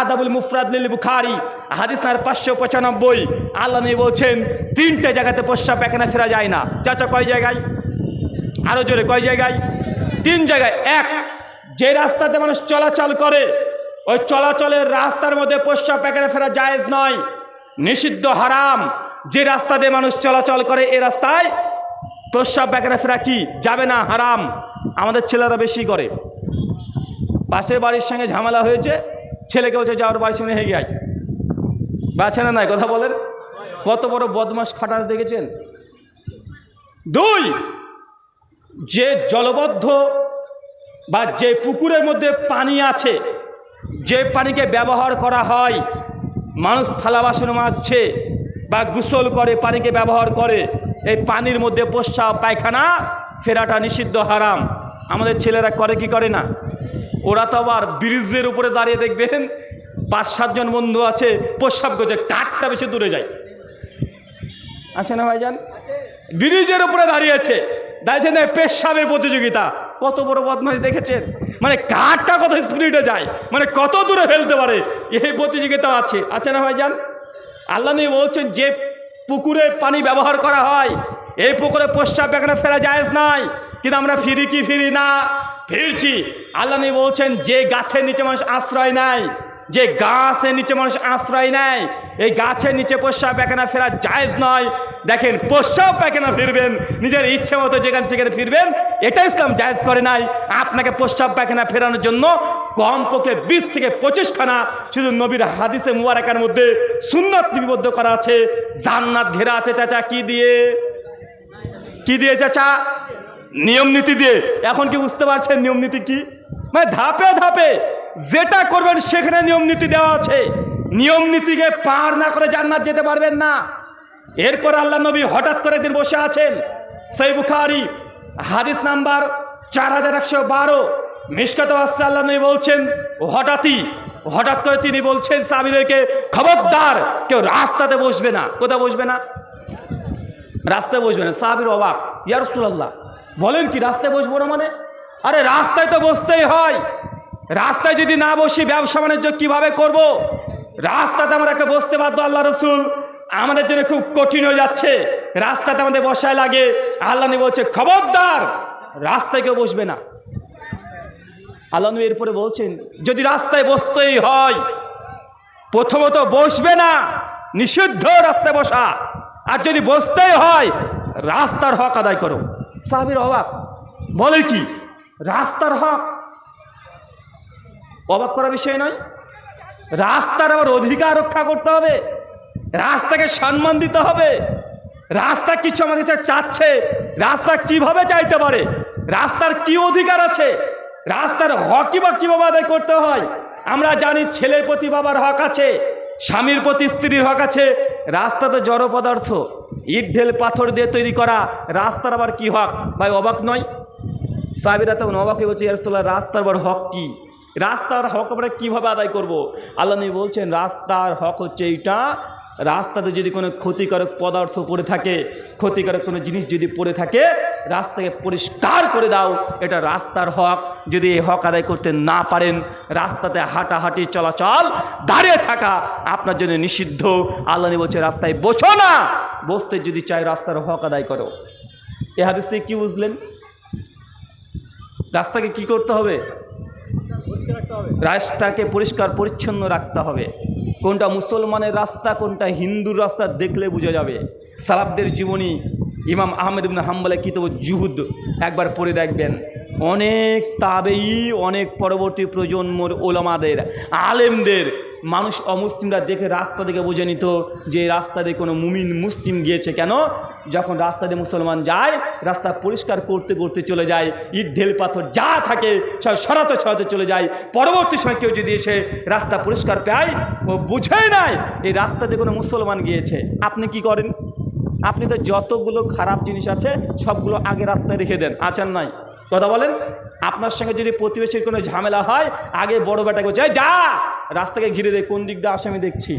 আদাবুল মুফরাদুল বুখারি, হাদিস নার পাঁচশো পঁচানব্বই। আল্লাহ নবী বলছেন, তিনটে জায়গাতে প্রস্রাব পায়খানা ফেরা যায় না। চাচা, কয় জায়গায়? আরও জোরে, কয় জায়গায়? তিন জায়গায়। এক, যে রাস্তাতে মানুষ চলাচল করে, ওই চলাচলের রাস্তার মধ্যে প্রস্রাব পায়খানা ফেরা জায়েজ নয়। নিষিদ্ধ, হারাম। যে রাস্তা দিয়ে মানুষ চলাচল করে, এ রাস্তায় প্রস্রাব পায়খানা ফেরা কি? যাবে না, হারাম। আমাদের ছেলেরা বেশি করে। পাশের বাড়ির সঙ্গে ঝামেলা হয়েছে ছেলেকে বলছে যাওয়ার বাড়ির সঙ্গে হেগে আয়। বাছে না নাই, কথা বলেন। কত বড় বদমাস খাটাস দেখেছেন? দুই, যে জলবদ্ধ বা যে পুকুরের মধ্যে পানি আছে, যে পানিকে ব্যবহার করা হয়, মানুষ থালা বাসন মারছে বা গোসল করে, পানিকে ব্যবহার করে, এই পানির মধ্যে প্রস্রাব পায়খানা, ফেরাটা নিষিদ্ধ হারাম। আমাদের ছেলেরা করে কি করে না? ওরা তো আবার ব্রিজের উপরে দাঁড়িয়ে দেখবেন পাঁচ সাতজন বন্ধু আছে প্রস্রাব করছে কাঠটা বেশি দূরে যায়। আছে না ভাইজান? ব্রিজের উপরে দাঁড়িয়েছে। দাঁড়িয়েছে না পেশাবের প্রতিযোগিতা। কত বড় বদমাস দেখেছেন? মানে কাঠটা কত স্পিডে যায় মানে কত দূরে ফেলতে পারে এই প্রতিযোগিতা আছে। আছে না ভাইজান? আল্লাহ নবী বলছেন যে পুকুরে পানি ব্যবহার করা হয় এই পুকুরে প্রস্রাব এখানে ফেরা যায় নাই। কিন্তু আমরা ফিরি কি ফিরি না ফিরছি। আল্লাহ নবী বলছেন, যে গাছের নিচে মানুষ আশ্রয় নেয়, যে গাছের নিচে মানুষ আশ্রয় নেয়, এই গাছের নিচে প্রস্রাব পায়খানা ফেরা জায়েজ নয়। দেখেন, প্রস্রাব পায়খানা ফিরবেন, নিজের ইচ্ছে মতো যেখান সেখানে ফিরবেন, এটা ইসলাম জায়েজ করে নাই। আপনাকে প্রস্রাব পায়খানা ফেরানোর জন্য কমপক্ষে বিশ থেকে পঁচিশখানা শুধু নবীর হাদিসে মুবারাকার মধ্যে সুন্নত লিপিবদ্ধ করা আছে। জান্নাত ঘেরা আছে চাচা, কি দিয়ে? কি দিয়ে চাচা? নিয়ম নীতি দিয়ে। এখন কি বুঝতে পারছেন নিয়ম নীতি কি? মানে ধাপে ধাপে যেটা করবেন সেখানে নিয়ম নীতি দেওয়া আছে। নিয়ম নীতিকে পার না করে জান্নাত যেতে পারবেন না। এরপর আল্লাহ নবী হঠাৎ করে দিন বসে আছেন। সেই বুখারি হাদিস নাম্বার চার হাজার একশো বারো। মিসকাত আল্লাহ নবী বলছেন হঠাৎই, হঠাৎ করে তিনি বলছেন সাবিদেরকে খবরদার, কেউ রাস্তাতে বসবে না। কোথায় বসবে না? রাস্তায় বসবে না। সাহাবির অবাক ইয়ারসুল্লাহ বলেন কি, রাস্তায় বসবো না মানে? আরে রাস্তায় তো বসতেই হয়। রাস্তায় যদি না বসি ব্যবসা বাণিজ্য কীভাবে করব। রাস্তাতে আমাদেরকে বসতে বাধ্য আল্লাহ রসুল। আমাদের জন্য খুব কঠিন হয়ে যাচ্ছে। রাস্তাতে আমাদের বসায় লাগে। আল্লাহ নবী বলছে, খবরদার! রাস্তায় কেউ বসবে না। আল্লাহ নবী এরপরে বলছেন, যদি রাস্তায় বসতেই হয়, প্রথমত বসবে না, নিষিদ্ধ রাস্তায় বসা। আর যদি বসতেই হয়, রাস্তার হক আদায় করো। সাহাবির অবাক। বলে কি? রাস্তার হক। অবাক করার বিষয় নয়। রাস্তার আবার অধিকার রক্ষা করতে হবে। রাস্তাকে সম্মান দিতে হবে। রাস্তা কিছু আমাদের কাছে চাচ্ছে, রাস্তা কীভাবে চাইতে পারে, রাস্তার কি অধিকার আছে, রাস্তার হকই বা কীভাবে আদায় করতে হয়, আমরা জানি ছেলের প্রতি বাবার হক আছে, স্বামীর প্রতি স্ত্রীর হক আছে। রাস্তা তো জড় পদার্থ। ইট, ঢেল, পাথর দিয়ে তৈরি করা রাস্তার আবার কি হক? ভাই, অবাক নয়? সাবিরা তখন অবাকে বলছে ইয়ারসোল্লাহ রাস্তার বড় হক কি? রাস্তার হক আমরা কীভাবে আদায় করব। আল্লাহ নবী বলছেন, রাস্তার হক হচ্ছে এইটা, রাস্তাতে যদি কোনো ক্ষতিকারক পদার্থ পড়ে থাকে, ক্ষতিকারক কোনো জিনিস যদি পড়ে থাকে, রাস্তাকে পরিষ্কার করে দাও। এটা রাস্তার হক। যদি এই হক আদায় করতে না পারেন, রাস্তাতে হাঁটাহাঁটি চলাচল, দাঁড়িয়ে থাকা আপনার জন্য নিষিদ্ধ। আল্লাহ বলছে, রাস্তায় বসো না, বসতে যদি চাই রাস্তার হক আদায় করো। এ হাদিস থেকে কী বুঝলেন? রাস্তাকে কি করতে হবে? রাস্তাকে পরিষ্কার, পরিচ্ছন্ন রাখতে হবে। কোনটা মুসলমানের রাস্তা, কোনটা হিন্দুর রাস্তা দেখলে বোঝা যাবে। সালাবদের জীবনী ইমাম আহমেদ ইবনে হাম্বলে কিতব জুহুদ একবার পড়ে দেখবেন। অনেক তাবেই অনেক পরবর্তী প্রজন্মর ওলামাদের, আলেমদের মানুষ অমুসলিমরা দেখে রাস্তা দেখে বুঝে নিত যে রাস্তা দিয়ে কোনো মুমিন, মুসলিম গিয়েছে কেন? যখন রাস্তা দিয়ে মুসলমান যায়, রাস্তা পরিষ্কার করতে করতে চলে যায়, ইট, ঢেল, পাথর যা থাকে সব সরাতে সরাতে চলে যায়। পরবর্তী সময় কেউ যদি এসে রাস্তা পরিষ্কার পায়, ও বুঝেই নাই এই রাস্তা দিয়ে কোনো মুসলমান গিয়েছে। আপনি কি করেন? আপনি তো যতগুলো খারাপ জিনিস আছে, সবগুলো আগে রাস্তায় রেখে দেন। আছেন নাই? কথা বলেন? আপনার সঙ্গে যদি প্রতিবেশীর কোনো ঝামেলা হয়, আগে বড় বেটাকে যা রাস্তাকে ঘিরে দে কোন দিক দিয়ে আসে আমি দেখছি।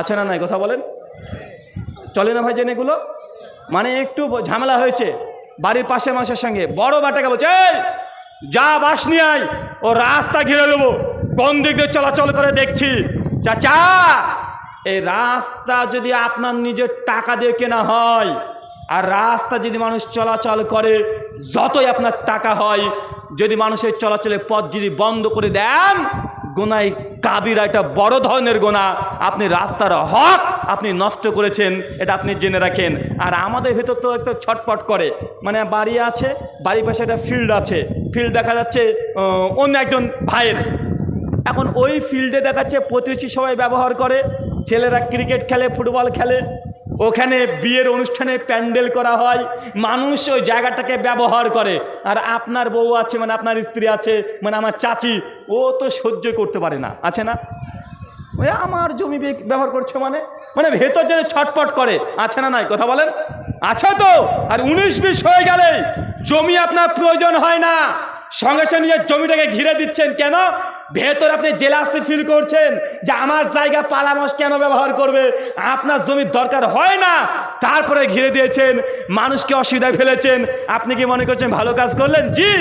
আছে না নাই কথা বলেন। চলে না ভাই জেনে এগুলো? মানে একটু ঝামেলা হয়েছে বাড়ির পাশের মানুষের সঙ্গে। বড় বাটাকে বলছে যা বাস নিয়ে আয়, ও রাস্তা ঘিরে দেবো। কোন দিক দিয়ে চলাচল করে দেখছি। চাচা, এই রাস্তা যদি আপনার নিজের টাকা দিয়ে কেনা হয়, আর রাস্তা যদি মানুষ চলাচল করে, যতই আপনার টাকা হয়, যদি মানুষের চলাচলের পথ যদি বন্ধ করে দেন গোনায় কাবিরা এটা বড় ধরনের গোনা। আপনি রাস্তার হক আপনি নষ্ট করেছেন, এটা আপনি জেনে রাখেন। আর আমাদের ভেতর তো একটু ছটপট করে। মানে বাড়ি আছে, বাড়ির পাশে একটা ফিল্ড আছে। ফিল্ড দেখা যাচ্ছে অন্য একজন ভাইয়ের। এখন ওই ফিল্ডে দেখাচ্ছে, প্রতিবেশী সবাই ব্যবহার করে। ছেলেরা ক্রিকেট খেলে ফুটবল খেলে। ওখানে বিয়ের অনুষ্ঠানে প্যান্ডেল করা হয়, মানুষ ওই জায়গাটাকে ব্যবহার করে। আর আপনার বউ আছে মানে আপনার স্ত্রী আছে মানে আমার চাচি, ও তো সহ্য করতে পারে না। আছে না? আমার জমি ব্যবহার করছে মানে? মানে ভেতর যেন ছটপট করে। আছে না নাই? কথা বলেন? আছে তো? আর উনিশ বিশ হয়ে গেলে জমি আপনার প্রয়োজন হয় না। সঙ্গে সঙ্গে জমিটাকে ঘিরে দিচ্ছেন কেন? ভেতর আপনি জেলাসি ফিল করছেন যে আমার জায়গা পালামাস কেন ব্যবহার করবে? আপনার জমির দরকার হয় না। তারপরে ঘিরে দিয়েছেন, মানুষকে অসুবিধায় ফেলেছেন। আপনি কি মনে করছেন ভালো কাজ করলেন? জি,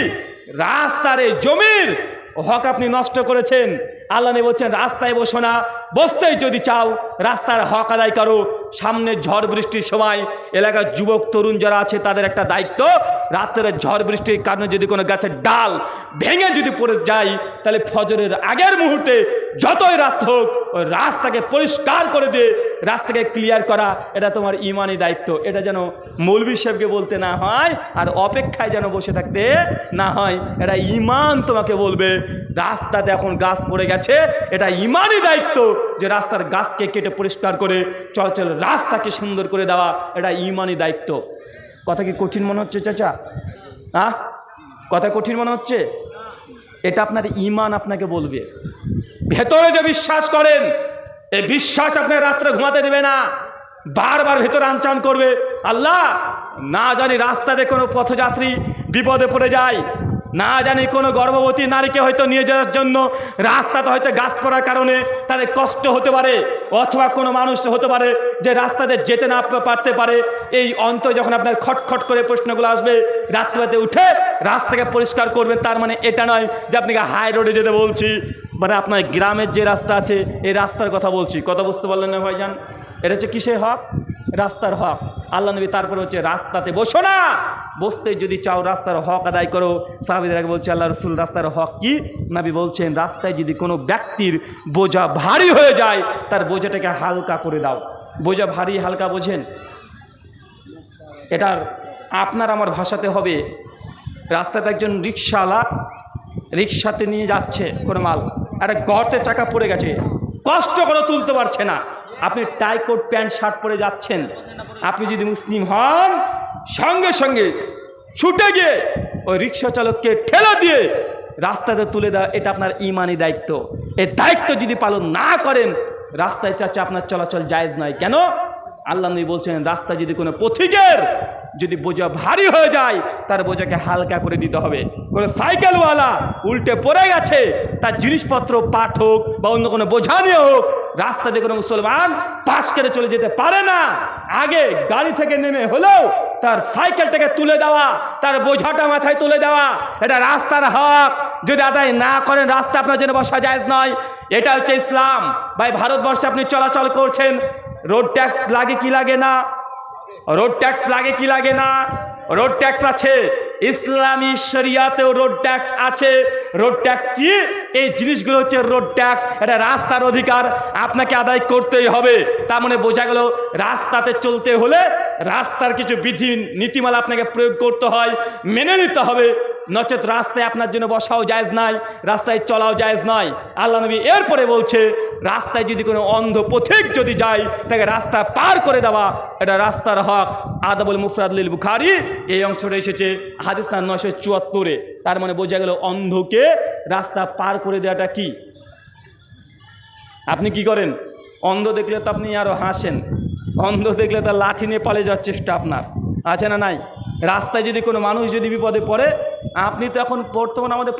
রাস্তার জমির হক আপনি নষ্ট করেছেন। আল্লাহ বলছেন, রাস্তায় বসো না। বসতেই যদি চাও, রাস্তার হক আদায় করো। সামনে ঝড় বৃষ্টির সময় এলাকার যুবক, তরুণ যারা আছে, তাদের একটা দায়িত্ব। রাত্রে ঝড় বৃষ্টির কারণে যদি কোনো গাছের ডাল ভেঙে যদি পড়ে যায়, তাহলে ফজরের আগের মুহূর্তে যতই রাত হোক, ওই রাস্তাকে পরিষ্কার করে দিয়ে রাস্তাকে ক্লিয়ার করা। এটা তোমার ইমানি দায়িত্ব। এটা যেন মৌলবী সাহেবকে বলতে না হয়, আর অপেক্ষায় যেন বসে থাকতে না হয়, এটা ইমান তোমাকে বলবে। রাস্তাতে এখন গাছ পড়ে গেছে, এটা ইমানই দায়িত্ব। যে রাস্তার গাছকে কেটে পরিষ্কার করে চলাচল রাস্তাকে সুন্দর করে দেওয়া এটা ইমানই দায়িত্ব। কথা কি কঠিন মনে হচ্ছে চাচা? হ্যাঁ কথা কঠিন মনে হচ্ছে? এটা আপনার ইমান আপনাকে বলবে। ভেতরে যে বিশ্বাস করেন, এই বিশ্বাস আপনার রাত্রে ঘুমাতে দেবে না। বারবার ভেতরে আনচান করবে। আল্লাহ, না জানি রাস্তাতে কোনো পথযাত্রী বিপদে পড়ে যায়। না জানি কোনো গর্ভবতী নারীকে হয়তো নিয়ে যাওয়ার জন্য রাস্তাতে হয়তো গাছ পড়ার কারণে তাদের কষ্ট হতে পারে, অথবা কোনো মানুষ হতে পারে যে রাস্তাতে যেতে না পারতে পারে। এই অন্ত যখন আপনার খটখট করে প্রশ্নগুলো আসবে, রাত্রিতে উঠে রাস্তাকে পরিষ্কার করবেন, তার মানে এটা নয় যে আপনাকে হাই রোডে যেতে বলছি। মানে আপনার গ্রামের যে রাস্তা আছে, এই রাস্তার কথা বলছি। কথা বুঝতে পারলেন না ভাইজান? এটা হচ্ছে কিসের হক? রাস্তার হক। আল্লাহ নবী তারপরে হচ্ছে রাস্তাতে বসো না। বসতে যদি চাও রাস্তার হক আদায় করো। সাহাবিদের আগে বলছে, আল্লাহ রসুল, রাস্তার হক কি? নাবি বলছেন, রাস্তায় যদি কোনো ব্যক্তির বোঝা ভারী হয়ে যায়, তার বোঝাটাকে হালকা করে দাও। বোঝা ভারী, হালকা বোঝেন? এটার আপনার আমার ভাষাতে হবে। রাস্তাতে একজন রিক্সাওয়ালা রিক্সাতে নিয়ে যাচ্ছে কোনো মাল। একটা গর্তে চাকা পড়ে গেছে। কষ্ট করে তুলতে পারছে না। আপনি টাই কোট, প্যান্ট, শার্ট পরে যাচ্ছেন। আপনি যদি মুসলিম হন, সঙ্গে সঙ্গে ছুটে গিয়ে ওই রিক্সা চালককে ঠেলা দিয়ে রাস্তাতে তুলে দেওয়া, এটা আপনার ইমানি দায়িত্ব। এই দায়িত্ব যদি পালন না করেন, রাস্তায় চাচ্ছে আপনার চলাচল জায়েজ নয়। কেন? আল্লাহ নবী বলছেন, রাস্তায় যদি কোনো পথিকের যদি বোঝা ভারী হয়ে যায়, তার বোঝাকে হালকা করে দিতে হবে। কোনো সাইকেলওয়ালা উল্টে পড়ে গেছে, তার জিনিসপত্র পাঠ হোক বা অন্য কোনো বোঝা নিয়ে হোক রাস্তাতে কোনো মুসলমান পাশ কেটে চলে যেতে পারে না। আগে গাড়ি থেকে নেমে হলেও তার সাইকেলটাকে তুলে দেওয়া, তার বোঝাটা মাথায় তুলে দেওয়া, এটা রাস্তার হক। যদি আদায় না করেন, রাস্তা আপনার জন্য বসা যায় নয়। এটা হচ্ছে ইসলাম। ভাই, ভারতবর্ষে আপনি চলাচল করছেন, রোড ট্যাক্স লাগে কি লাগে না? রোড ট্যাক্স লাগে কি লাগে না? রোড ট্যাক্স আছে ইসলামী শরিয়াতেও রোড ট্যাক্স আছে। রোড ট্যাক্স কি? এই জিনিসগুলো হচ্ছে রোড ট্যাক্স এটা রাস্তার অধিকার। আপনাকে আদায় করতেই হবে। তার মানে বোঝা গেল, রাস্তাতে চলতে হলে রাস্তার কিছু বিধি নীতিমালা আপনাকে প্রয়োগ করতে হয়, মেনে নিতে হবে। নচেত রাস্তায় আপনার জন্য বসাও জায়েজ নাই, রাস্তায় চলাও জায়েজ নয় আল্লাহ নবী এরপরে বলছে, রাস্তায় যদি কোনো অন্ধ পথিক যদি যায়, তাকে রাস্তা পার করে দেওয়া, এটা রাস্তার হক। আদাবুল মুফরাদুল বুখারি এই অংশটা এসেছে হাদিস নাম নশো চুয়াত্তরে। তার মানে বোঝা গেল অন্ধকে রাস্তা পার করে দেওয়াটা কি? আপনি কি করেন? অন্ধ দেখলে তো আপনি আরও হাসেন। অন্ধ দেখলে তার লাঠি নিয়ে পালিয়ে যাওয়ার চেষ্টা আপনার। আছে না নাই? রাস্তায় যদি কোনো মানুষ যদি বিপদে পড়ে আপনি তো এখন বর্তমান আমাদের